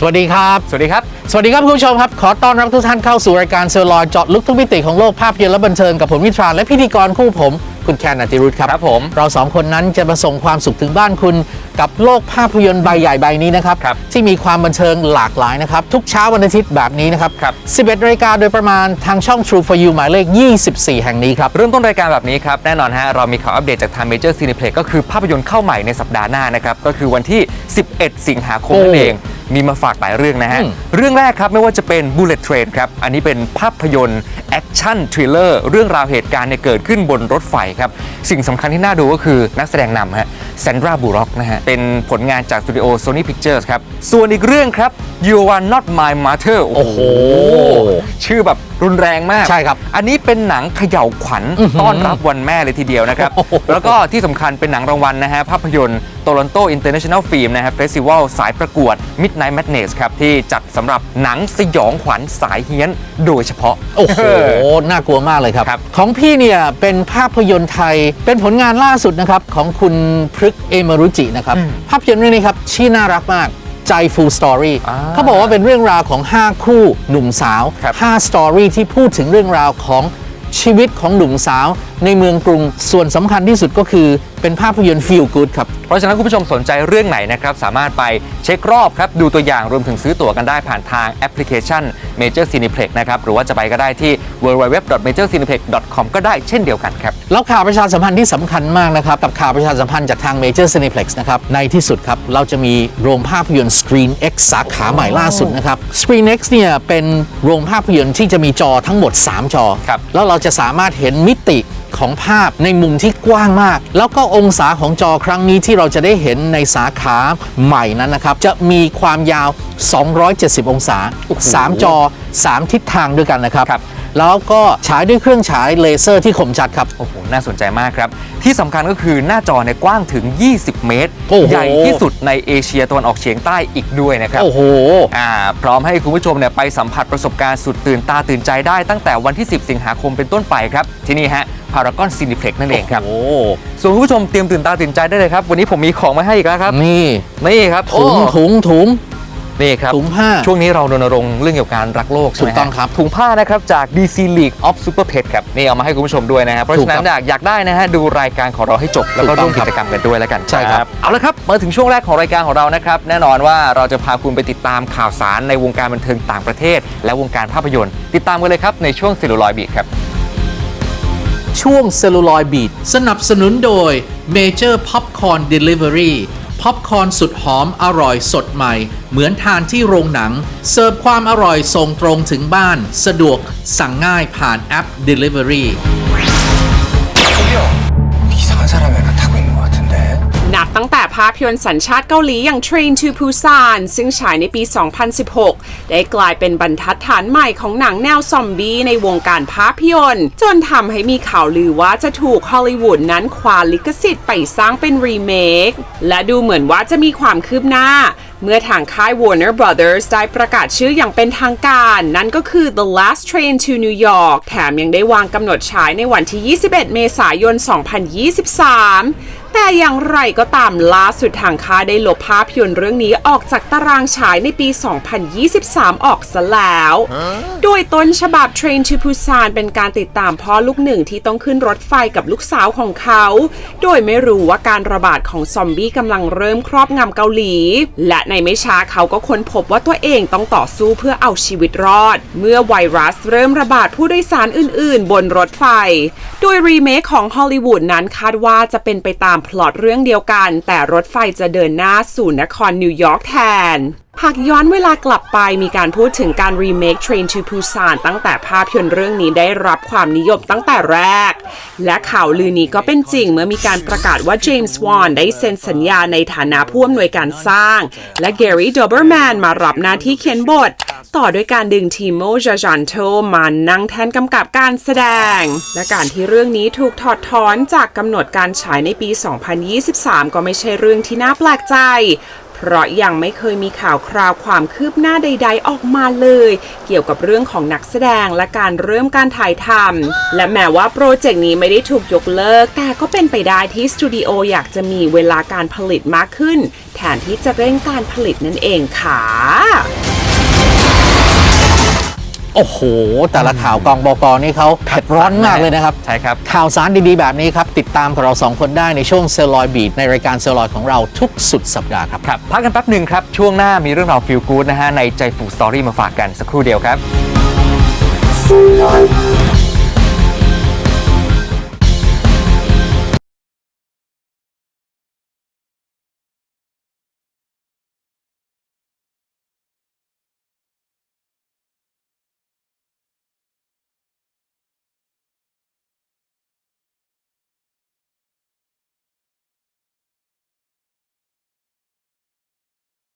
สวัสดีครับ สวัสดีครับ สวัสดีครับคุณผู้ชมครับ ขอต้อนรับทุกท่านเข้าสู่รายการเซอร์ลอยเจาะลึกทุกมิติของโลกภาพยนตร์และบันเทิงกับผมวิทรานและพิธีกรคู่ผม คุณแคนนันติรุธครับครับผมเราสองคนนั้นจะมาส่งความสุขถึงบ้านคุณ กับโลกภาพยนตร์ใบใหญ่ใบนี้นะครับ ครับที่มีความบันเทิงหลากหลายนะครับ ทุกเช้าวันอาทิตย์แบบนี้นะครับ ครับ 11นาฬิกาโดยประมาณทางช่อง True for You หมายเลข 24 แห่งนี้ครับ เริ่มต้นรายการแบบนี้ครับ แน่นอนฮะ เรามีข่าวอัปเดตจากทาง Major Cineplex ก็คือภาพยนตร์เข้าใหม่ในสัปดาห์หน้านะครับ ก็คือวันที่ 11 สิงหาคมนั่โอ้นเอง มีมาฝากหลายเรื่องนะฮะอืมเรื่องแรกครับไม่ว่าจะเป็น Bullet Train ครับ อันนี้เป็นภาพยนตร์แอคชั่นทริลเลอร์เรื่องราวเหตุการณ์เนี่ยเกิดขึ้นบนรถไฟครับ สิ่งสำคัญที่น่าดูก็คือนักแสดงนำฮะแซนดราบูร็อกนะฮะ เป็นผลงานจากสตูดิโอ Sony Pictures ครับ ส่วนอีกเรื่องครับ You Are Not My Mother โอ้โห ชื่อแบบรุนแรงมาก ใช่ครับ อันนี้เป็นหนังเขย่าวขวัญอื้อหือต้อนรับวันแม่เลยทีเดียวนะครับโอ้โหแล้วก็ที่สำคัญเป็นหนังรางวัลนะฮะภาพยนตร์ Toronto International Film นะฮะเฟสติวัลสายประกวด Midnight Madness ครับ ที่จัดสำหรับหนังสยองขวัญสายเฮี้ยนโดยเฉพาะ โอ้โห น่ากลัวมากเลยครับ ครับของพี่เนี่ยเป็นภาพยนตร์ไทย เป็นผลงานล่าสุดนะครับ ของคุณพฤกษ์เอมารุจินะครับภาพยนตร์เรื่องนี้ครับชื่อน่ารักมากใจ Full Story อ่าเขาบอกว่าเป็นเรื่องราวของ 5 คู่หนุ่มสาวครับ 5สตอรี่ที่พูดถึงเรื่องราวของชีวิตของหนุ่มสาว ในเมืองกรุงส่วนสำคัญที่สุดก็คือเป็นภาพยนตร์ Feel Good ครับ เพราะฉะนั้นคุณผู้ชมสนใจเรื่องไหนนะครับ สามารถไปเช็ครอบครับ ดูตัวอย่างรวมถึงซื้อตั๋วกันได้ผ่านทางแอปพลิเคชัน Major Cineplex นะครับ หรือว่าจะไปก็ได้ที่ www.majorcineplex.com ก็ได้เช่นเดียวกันครับ แล้วข่าวประชาสัมพันธ์ที่สำคัญมากนะครับ กับข่าวประชาสัมพันธ์จากทาง Major Cineplex นะครับ ในที่สุดครับ เราจะมีโรงภาพยนตร์ Screen X สาขาใหม่ล่าสุดนะครับ Screen X เนี่ยเป็นโรงภาพยนตร์ที่จะมีจอทั้งหมด 3 จอครับแล้วเราจะสามารถเห็นมิติ ของภาพในมุมที่กว้างมาก แล้วก็องศาของจอครั้งนี้ที่เราจะได้เห็นในสาขาใหม่นั้นนะครับ จะมีความยาว 270 องศา 3 จอ 3 ทิศทางด้วยกันนะครับครับแล้วก็ฉายด้วยเครื่องฉายเลเซอร์ที่คมชัดครับ โอ้โห น่าสนใจมากครับ ที่สำคัญก็คือหน้าจอเนี่ยกว้างถึง 20 เมตรโอ้โหใหญ่ที่สุดในเอเชียตะวันออกเฉียงใต้อีกด้วยนะครับ โอ้โห อ่า พร้อมให้คุณผู้ชมเนี่ยไปสัมผัสประสบการณ์สุดตื่นตาตื่นใจได้ตั้งแต่วันที่ 10 สิงหาคมเป็นต้นไปครับ ที่นี่ฮะ พารากอนซีนิเพล็กนั่นเองครับโอ้ส่วนคุณผู้ชมเตรียมตื่นตาตื่นใจได้เลยครับ วันนี้ผมมีของมาให้อีกแล้วครับ นี่นี่ครับถุงโอ้ถุงถุงนี่ครับถุงผ้าช่วงนี้เรารณรงค์เรื่องเกี่ยวกับการรักโลกใช่ไหมถูกต้องครับถุงผ้านะครับจาก DC League of Super Pet ครับนี่เอามาให้คุณผู้ชมด้วยนะครับเพราะถูกฉะครันั้บนอยากอยากได้นะฮะดูรายการของเราให้จบ แล้วก็ถูกต้ร่อวงมครักิบจกรรมกันด้วยแล้วกันใช่ครับเอาละครับมาถึงช่วงแรกของรายการของเรานะครับแน่นอนว่าเราจะพาคุณไปติดตามข่าวสารในวงการบันเทิงต่างประเทศ และวงการภาพยนตร์ ติดตามกันเลยครับในช่วง Celluloid Beat ครับ ช่วงเซลลูลอยบีดสนับสนุนโดย Major Popcorn Delivery พ็อปคอนสุดหอมอร่อยสดใหม่ เหมือนทานที่โรงหนัง เสิร์ฟความอร่อยส่งตรงถึงบ้าน สะดวกสั่งง่ายผ่านแอป Delivery ตั้งแต่ภาพยนตร์สัญชาติเกาหลีอย่าง Train to Busan ซึ่งฉายในปี 2016 ได้กลายเป็นบรรทัดฐานใหม่ของหนังแนวซอมบี้ในวงการภาพยนตร์ จนทำให้มีข่าวลือว่าจะถูกฮอลลีวูดนั้นคว้าลิขสิทธิ์ไปสร้างเป็นรีเมค และดูเหมือนว่าจะมีความคืบหน้าเมื่อทางค่าย Warner Brothers ได้ประกาศชื่ออย่างเป็นทางการ นั่นก็คือ The Last Train to New York แถมยังได้วางกำหนดฉายในวันที่ 21 เมษายน 2023 แต่อย่างไรก็ตามล่าสุดทางค่ายได้ลบภาพยนตร์เรื่องนี้ออกจากตารางฉายในปี 2023 ออกซะแล้ว โดยต้นฉบับ Train to Busan เป็นการติดตามพ่อลูกหนึ่งที่ต้องขึ้นรถไฟกับลูกสาวของเขา โดยไม่รู้ว่าการระบาดของซอมบี้กำลังเริ่มครอบงำเกาหลี และในไม่ช้าเขาก็ค้นพบว่าตัวเองต้องต่อสู้เพื่อเอาชีวิตรอด เมื่อไวรัสเริ่มระบาดผู้โดยสารอื่น ๆ บนรถไฟ โดยรีเมคของฮอลลีวูดนั้นคาดว่าจะเป็นไปตามพล็อตเรื่องเดียวกัน แต่รถไฟจะเดินหน้าสู่นครนิวยอร์กแทน หากย้อนเวลากลับไปมีการพูดถึงการรีเมค Train to Busan ตั้งแต่ภาพยนตร์เรื่องนี้ได้รับความนิยมตั้งแต่แรก และข่าวลือนี้ก็เป็นจริงเมื่อมีการประกาศว่าเจมส์วอนได้เซ็นสัญญาในฐานะผู้อำนวยการสร้าง และแกรี่ดอเบอร์แมนมารับหน้าที่เขียนบท ต่อด้วยการดึงทีโมจาจันโตมานั่งแทนกำกับการแสดง และการที่เรื่องนี้ถูกถอดถอนจากกำหนดการฉายในปี 2023 ก็ไม่ใช่เรื่องที่น่าแปลกใจ เพราะยังไม่เคยมีข่าวคราวความคืบหน้าใด ๆ ออกมาเลย เกี่ยวกับเรื่องของนักแสดงและการเริ่มการถ่ายทำและแม้ว่าโปรเจกต์นี้ไม่ได้ถูกยกเลิก แต่ก็เป็นไปได้ที่สตูดิโออยากจะมีเวลาการผลิตมากขึ้น แทนที่จะเร่งการผลิตนั่นเองค่ะ โอ้โห แต่ละข่าวกองบกนี่เขาเผ็ดร้อนมากเลยนะครับ ใช่ครับ ข่าวสารดีๆ แบบนี้ครับ ติดตามกับเราสองคนได้ในช่วงเซลลอยบีดในรายการเซลลอยของเราทุกสุดสัปดาห์ครับครับ พักกันแป๊บหนึ่งครับ ช่วงหน้ามีเรื่องราวฟิลกู๊ดนะฮะในใจฟูสตอรี่มาฝากกันสักครู่เดียวครับ